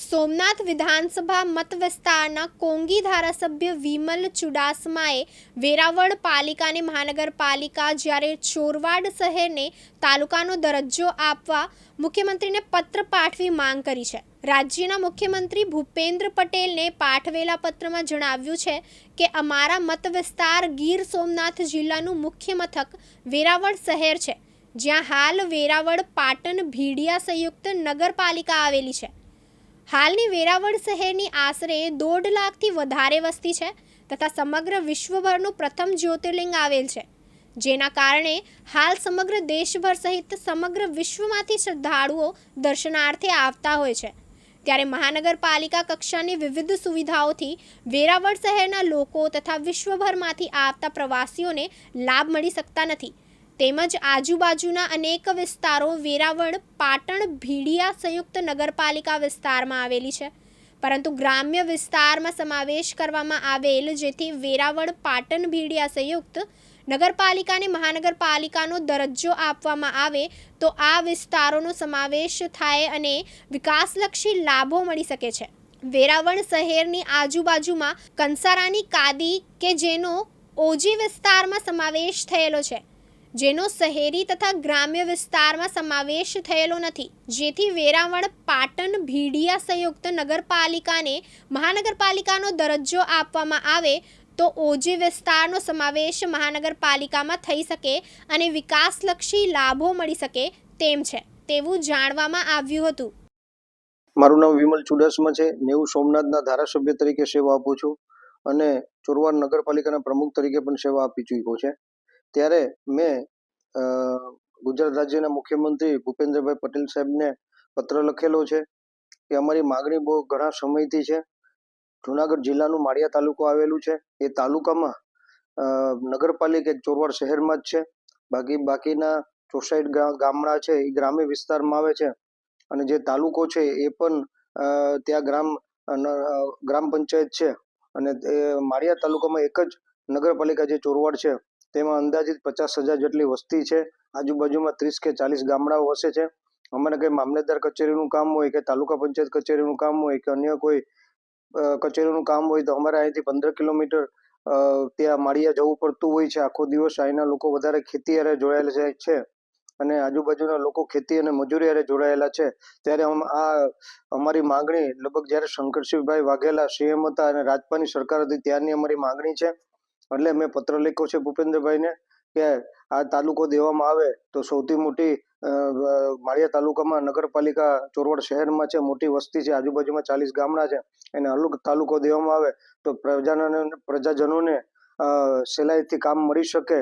સોમનાથ વિધાનસભા મત વિસ્તારના કોંગી ધારાસભ્ય વિમલ ચુડાસમાએ વેરાવળ પાલિકાને મહાનગરપાલિકા જ્યારે ચોરવાડ શહેરને તાલુકાનો દરજ્જો આપવા મુખ્યમંત્રીને પત્ર પાઠવી માંગ કરી છે. રાજ્યના મુખ્યમંત્રી ભૂપેન્દ્ર પટેલને પાઠવેલા પત્રમાં જણાવ્યું છે કે, અમારા મત વિસ્તાર ગીર સોમનાથ જિલ્લાનું મુખ્ય મથક વેરાવળ શહેર છે, જ્યાં હાલ વેરાવળ પાટણ ભીડિયા સંયુક્ત નગરપાલિકા આવેલી છે. હાલની વેરાવળ શહેરની આશરે દોઢ લાખથી વધારે વસ્તી છે તથા સમગ્ર વિશ્વભરનું પ્રથમ જ્યોતિર્લિંગ આવેલ છે. જેના કારણે હાલ સમગ્ર દેશભર સહિત સમગ્ર વિશ્વમાંથી શ્રદ્ધાળુઓ દર્શનાર્થે આવતા હોય છે. ત્યારે મહાનગરપાલિકા કક્ષાની વિવિધ સુવિધાઓથી વેરાવળ શહેરના લોકો તથા વિશ્વભરમાંથી આવતા પ્રવાસીઓને લાભ મળી શકતા નથી. તેમજ આજુબાજુના અનેક વિસ્તારો વેરાવળ, પાટણ, ભીડિયા સંયુક્ત નગરપાલિકા વિસ્તારમાં આવેલી છે. પરંતુ ગ્રામ્ય વિસ્તારમાં સમાવેશ કરવામાં આવેલ, જેથી વેરાવળ, પાટણ, ભીડિયા સંયુક્ત નગરપાલિકાને મહાનગરપાલિકાનો દરજ્જો આપવામાં આવે, તો આ વિસ્તારોનો સમાવેશ થાય અને વિકાસલક્ષી લાભો મળી શકે છે. વેરાવળ શહેરની આજુબાજુમાં કંસારાની કાદી કે જેનો ઓજી વિસ્તારમાં સમાવેશ થયેલો છે. જેનો શહેરી તથા ગ્રામ્ય વિસ્તારમાં સમાવેશ થયેલો નથી. જેથી વેરાવળ, પાટણ, ભીડિયા સંયુક્ત નગરપાલિકાને મહાનગરપાલિકાનો દરજ્જો આપવામાં આવે તો ઓજી વિસ્તારનો સમાવેશ મહાનગરપાલિકામાં થઈ શકે અને વિકાસલક્ષી લાભો મળી શકે તેમ છે, તેવું જાણવામાં આવ્યું હતું. મારું નામ વિમલ ચુડાસમા છે. નેવું સોમનાથના ધારાસભ્ય તરીકે સેવા આપું છું અને ચોરવાડ નગરપાલિકાના પ્રમુખ તરીકે પણ સેવા આપી ચૂક્યો છે. ત્યારે મેં ગુજરાત રાજ્યના મુખ્યમંત્રી ભૂપેન્દ્રભાઈ પટેલ સાહેબને પત્ર લખેલો છે કે અમારી માગણી બહુ ઘણા સમયથી છે. જુનાગઢ જિલ્લાનું માળિયા તાલુકો આવેલું છે. એ તાલુકામાં નગરપાલિકા ચોરવાડ શહેરમાં જ છે. બાકી, બાકીના ચોસાઈડ ગામડા છે એ ગ્રામ્ય વિસ્તારમાં આવે છે. અને જે તાલુકો છે એ પણ ત્યાં ગ્રામ ગ્રામ પંચાયત છે. અને માળિયા તાલુકામાં એક જ નગરપાલિકા જે ચોરવાડ છે તેમાં અંદાજિત પચાસ હજાર જેટલી વસ્તી છે. આજુબાજુમાં ત્રીસ કે ચાલીસ ગામડાઓ વસે છે. અમારે કંઈ મામલતદાર કચેરીનું કામ હોય કે તાલુકા પંચાયત કચેરીનું કામ હોય કે અન્ય કોઈ કચેરીનું કામ હોય તો અમારે અહીંથી પંદર કિલોમીટર ત્યાં માળિયા જવું પડતું હોય છે. આખો દિવસ અહીંના લોકો વધારે ખેતી હારે જોડાયેલા છે- અને આજુબાજુના લોકો ખેતી અને મજૂરી હારે જોડાયેલા છે. ત્યારે આ અમારી માંગણી લગભગ જ્યારે શંકરસિંહભાઈ વાઘેલા સીએમ હતા અને રાજપાની સરકાર હતી ત્યારની અમારી માગણી છે. એટલે મેં પત્ર લખ્યો છે ભૂપેન્દ્રભાઈને કે આ તાલુકો દેવામાં આવે તો સૌથી મોટી માળિયા તાલુકામાં નગરપાલિકા ચોરવાડ શહેરમાં છે, મોટી વસ્તી છે, આજુબાજુમાં ચાલીસ ગામડા છે, એને અલગ તાલુકો દેવામાં આવે તો પ્રજાને પ્રજાજનોને સહેલાઈથી કામ મળી શકે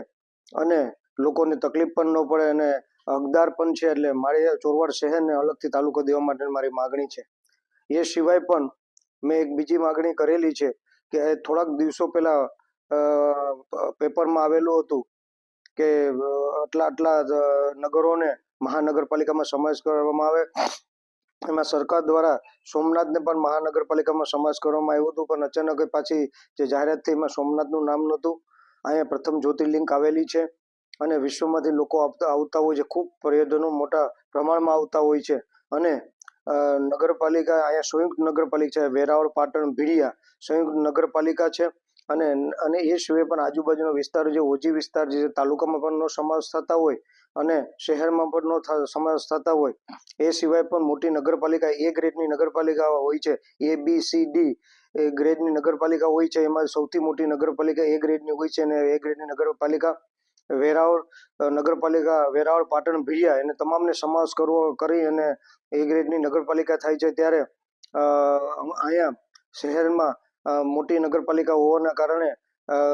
અને લોકોને તકલીફ પણ ન પડે અને હકદાર પણ છે એટલે મારે ચોરવાડ શહેરને અલગથી તાલુકો દેવા માટે મારી માગણી છે. એ સિવાય પણ મેં એક બીજી માગણી કરેલી છે કે થોડાક દિવસો પહેલા પેપરમાં આવેલું હતું કે આટલા આટલા નગરોને મહાનગરપાલિકામાં સમાવેશ કરવામાં આવે. એમાં સરકાર દ્વારા સોમનાથને પણ મહાનગરપાલિકામાં સમાવેશ કરવામાં આવ્યું હતું, પણ અચાનક પાછી જે જાહેરાત થઈ એમાં સોમનાથનું નામ નહોતું, અહીંયા પ્રથમ જ્યોતિર્લિંગ આવેલી છે અને વિશ્વમાંથી લોકો આવતા આવતા હોય છે. ખૂબ પર્યટનો મોટા પ્રમાણમાં આવતા હોય છે અને નગરપાલિકા અહીંયા સંયુક્ત નગરપાલિકા છે, વેરાવળ, પાટણ, ભીડિયા સંયુક્ત નગરપાલિકા છે. અને અને એ સિવાય પણ આજુબાજુનો વિસ્તાર જે ઓજી વિસ્તાર જે તાલુકામાં પણ નો સમાવેશ થતા હોય અને શહેરમાં પણ નો સમાવેશ થતા હોય, એ સિવાય પણ મોટી નગરપાલિકા એ ગ્રેડની નગરપાલિકા હોય છે, એ, બી, સી, ડી એ ગ્રેડની નગરપાલિકા હોય છે, એમાં સૌથી મોટી નગરપાલિકા એ ગ્રેડની હોય છે અને એ ગ્રેડની નગરપાલિકા વેરાવળ નગરપાલિકા વેરાવળ, પાટણ, ભીડિયા એને તમામને સમાવેશ કરવો, કરી અને એ ગ્રેડની નગરપાલિકા થાય છે ત્યારે અહીંયા શહેરમાં મોટી નગરપાલિકા હોવાના કારણે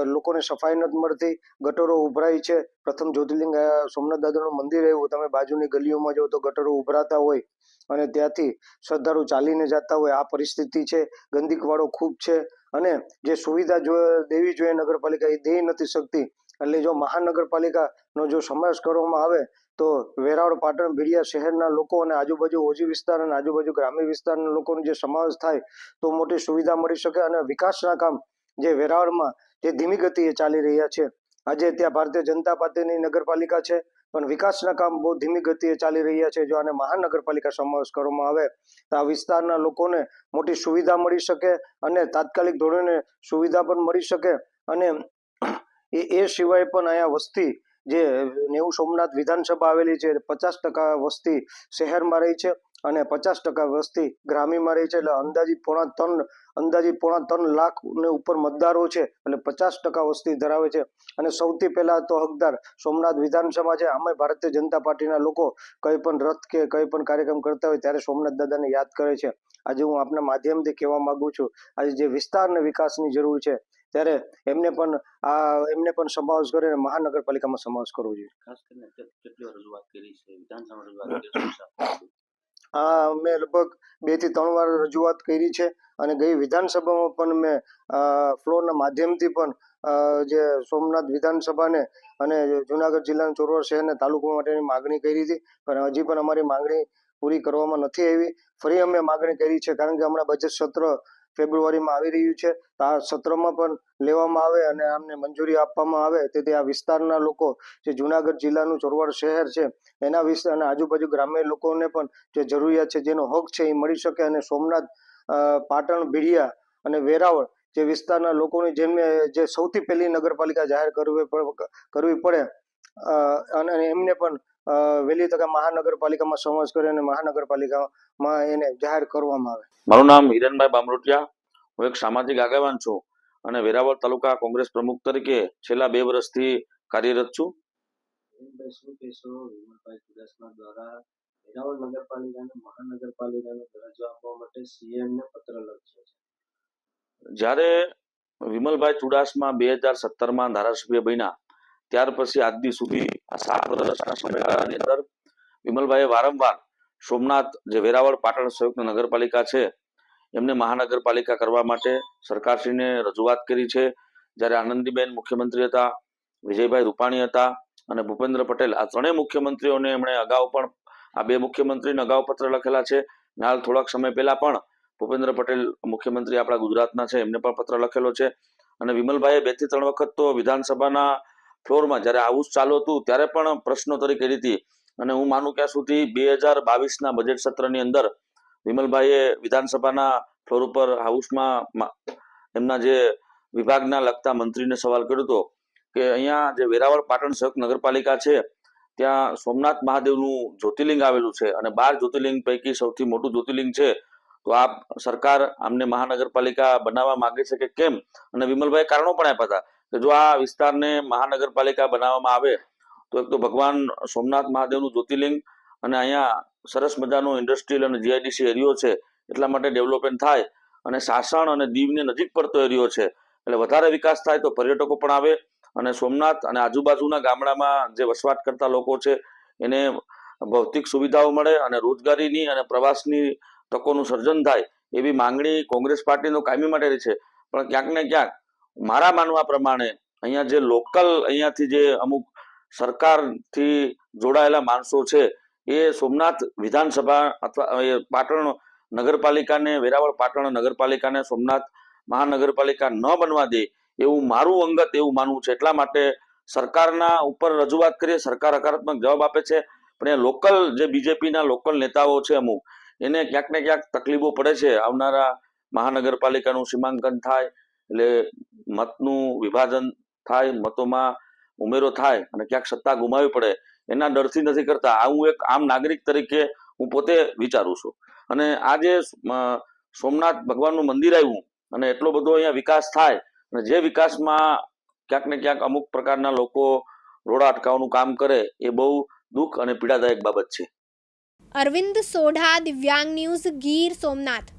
લોકોને સફાઈ નથી મળતી, ગટરો ઉભરાય છે. પ્રથમ જ્યોતિર્લિંગ સોમનાથ દાદાનું મંદિર એવું, તમે બાજુની ગલીઓમાં જાઓ તો ગટરો ઉભરાતા હોય અને ત્યાંથી શ્રદ્ધાળુ ચાલીને જતા હોય, આ પરિસ્થિતિ છે. ગંદીકવાળો ખૂબ છે અને જે સુવિધા જો, દેવી જોઈએ નગરપાલિકા એ દઈ નથી શકતી એટલે જો મહાનગરપાલિકાનો જો સમાવેશ કરવામાં આવે, તો વેરાવળ, પાટણ ભીડિયા શહેરના લોકો અને આજુબાજુ ઓજી વિસ્તાર અને આજુબાજુ ગ્રામ્ય વિસ્તારના લોકોનો જે સમાવેશ થાય, તો મોટી સુવિધા મળી શકે અને વિકાસના કામ જે વેરાવળમાં જે ધીમી ગતિએ ચાલી રહ્યા છે. આજે ત્યાં ભારતીય જનતા પાર્ટીની નગરપાલિકા છે, પણ વિકાસના કામ બહુ ધીમી ગતિએ ચાલી રહ્યા છે. જો આને મહાનગરપાલિકા સમાવેશ કરવામાં આવે, તો આ વિસ્તારના લોકોને મોટી સુવિધા મળી શકે અને તાત્કાલિક ધોરણે સુવિધા પણ મળી શકે અને એ સિવાય પણ અહીંયા વસ્તી જે નેવું સોમનાથ વિધાનસભા આવેલી છે, પચાસ ટકા વસ્તી શહેરમાં રહી છે અને પચાસ ટકા વસ્તી ગ્રામીણમાં રહી છે. એટલે અંદાજિત પોણા ત્રણ, અંદાજિત પોણા ત્રણ લાખ ને ઉપર મતદારો છે. એટલે પચાસ ટકા વસ્તી ધરાવે છે. અને સૌથી પહેલા તો હકદાર સોમનાથ વિધાનસભા છે. આમાં ભારતીય જનતા પાર્ટીના લોકો કંઈ પણ રથ કે કંઈ પણ કાર્યક્રમ કરતા હોય ત્યારે સોમનાથ દાદાને યાદ કરે છે. આજે હું આપના માધ્યમથી કહેવા માંગુ છું. આજે જે વિસ્તારને વિકાસની જરૂર છે ત્યારે એમને પણ આ એમને પણ સમાવેશ કરીને મહાનગરપાલિકામાં સમાવેશ કરવો જોઈએ. ખાસ કરીને કેટલી રજૂઆત કરી છે? વિધાનસભામાં રજૂઆત કરી છે શું છે? આ મેં લગભગ બેથી ત્રણ વાર રજૂઆત કરી છે અને ગઈ વિધાનસભામાં પણ મેં ફ્લોરના માધ્યમથી પણ જે સોમનાથ વિધાનસભાને અને જુનાગઢ જિલ્લાના ચોરવાડ શહેરને તાલુકા માટેની માગણી કરી હતી પણ હજી પણ અમારી માગણી પૂરી કરવામાં નથી આવી. ફરી અમે માગણી કરી છે કારણ કે હમણાં બજેટ સત્ર ફેબ્રુઆરીમાં આવી રહ્યું છે. તો આ સત્રમાં પણ લેવામાં આવે અને આમને મંજૂરી આપવામાં આવે. તેથી આ વિસ્તારના લોકો જે જુનાગઢ જિલ્લાનું ચોરવાડ શહેર છે, એના વિશે અને આજુબાજુ ગ્રામ્ય લોકોને પણ જે જરૂરિયાત છે, જેનો હક છે, એ મળી શકે. અને સોમનાથ પાટણ ભીડિયા અને વેરાવળ જે વિસ્તારના લોકોની જેમને જે સૌથી પહેલી નગરપાલિકા જાહેર કરવી કરવી પડે અને એમને પણ વહેલી તકે મહાનગરપાલિકામાં સમાવેશ કરી અને મહાનગરપાલિકામાં એને જાહેર કરવામાં આવે. મારું નામ હિરણભાઈ બામરોટિયા. હું એક સામાજિક આગેવાન છું અને વેરાવળ તાલુકા કોંગ્રેસ પ્રમુખ તરીકે છેલ્લા બે વર્ષથી કાર્યરત છું. દ્વારા વેરાવળ નગરપાલિકાને મહાનગરપાલિકાનો દરજ્જો આપવા માટે સીએમ ને પત્ર લખ્યો છે. જ્યારે વિમલભાઈ ચુડાસમા બે હજાર સત્તરમાં ધારાસભ્ય બન્યા ત્યાર પછી આજ દી સુધી સાત વર્ષના સમયગાળાની અંદર વિમલભાઈએ વારંવાર સોમનાથ જે વેરાવળ પાટણ સંયુક્ત નગરપાલિકા છે, એમને મહાનગરપાલિકા કરવા માટે સરકારશ્રીને રજૂઆત કરી છે. જ્યારે આનંદીબેન મુખ્યમંત્રી હતા, વિજયભાઈ રૂપાણી હતા અને ભૂપેન્દ્ર પટેલ, આ ત્રણેય મુખ્યમંત્રીઓને એમણે અગાઉ પણ આ બે મુખ્યમંત્રીને અગાઉ પત્ર લખેલા છે. હાલ થોડાક સમય પહેલા પણ ભૂપેન્દ્ર પટેલ મુખ્યમંત્રી આપણા ગુજરાતના છે, એમને પણ પત્ર લખેલો છે. અને વિમલભાઈએ બેથી ત્રણ વખત તો વિધાનસભાના ફ્લોરમાં જ્યારે હાઉસ ચાલુ હતું, ત્યારે પણ પ્રશ્નો તરીકે હતી. અને હું માનું ત્યાં સુધી બે હજાર બાવીસના બજેટ સત્રની અંદર વિમલભાઈએ વિધાનસભાના ફ્લોર ઉપર હાઉસમાં એમના જે વિભાગના લગતા મંત્રીને સવાલ કર્યો હતો કે અહીંયા જે વેરાવળ પાટણ સહક નગરપાલિકા છે, ત્યાં સોમનાથ મહાદેવનું જ્યોતિર્લિંગ આવેલું છે અને બાર જ્યોતિર્લિંગ પૈકી સૌથી મોટું જ્યોતિર્લિંગ છે. તો આ સરકાર આમને મહાનગરપાલિકા બનાવવા માંગે છે કે કેમ? અને વિમલભાઈ કારણો પણ આપ્યા હતા. કે જો આ વિસ્તારને મહાનગરપાલિકા બનાવવામાં આવે, તો એક તો ભગવાન સોમનાથ મહાદેવનું જ્યોતિર્લિંગ અને અહીંયા સરસ મજાનો ઇન્ડસ્ટ્રીયલ અને જીઆઈડીસી એરિયો છે, એટલા માટે ડેવલપમેન્ટ થાય અને સાસણ અને દીવની નજીક પડતો એરિયો છે. એટલે વધારે વિકાસ થાય તો પર્યટકો પણ આવે અને સોમનાથ અને આજુબાજુના ગામડામાં જે વસવાટ કરતા લોકો છે, એને ભૌતિક સુવિધાઓ મળે અને રોજગારીની અને પ્રવાસની તકોનું સર્જન થાય એવી માંગણી કોંગ્રેસ પાર્ટીનો કાયમી માટે છે. પણ ક્યાંક ને ક્યાંક મારા માનવા પ્રમાણે અહીંયા જે લોકલ અહીંયાથી જે અમુક સરકારથી જોડાયેલા માણસો છે, એ સોમનાથ વિધાનસભા અથવા પાટણ નગરપાલિકાને, વેરાવળ પાટણ નગરપાલિકાને સોમનાથ મહાનગરપાલિકા ન બનવા દે એવું મારું અંગત એવું માનવું છે. એટલા માટે સરકારના ઉપર રજૂઆત કરીએ, સરકાર હકારાત્મક જવાબ આપે છે. પણ એ લોકલ જે બીજેપીના લોકલ નેતાઓ છે અમુક, એને ક્યાંક ને ક્યાંક તકલીફો પડે છે. આવનારા મહાનગરપાલિકાનું સીમાંકન થાય એટલે મતનું વિભાજન થાય, મતોમાં ઉમેરો થાય અને ક્યાંક સત્તા ગુમાવી પડે, એના ડરથી નથી કરતા. આ હું એક આમ નાગરિક તરીકે હું પોતે વિચારું છું. અને આજે સોમનાથ ભગવાનનું મંદિર આવ્યું અને એટલો બધો અહીંયા વિકાસ થાય અને જે વિકાસમાં ક્યાંક ને ક્યાંક અમુક પ્રકારના લોકો રોડા અટકાવવાનું કામ કરે, એ બહુ દુઃખ અને પીડાદાયક બાબત છે. અરવિંદ સોઢા, દિવ્યાંગ ન્યૂઝ, ગીર સોમનાથ.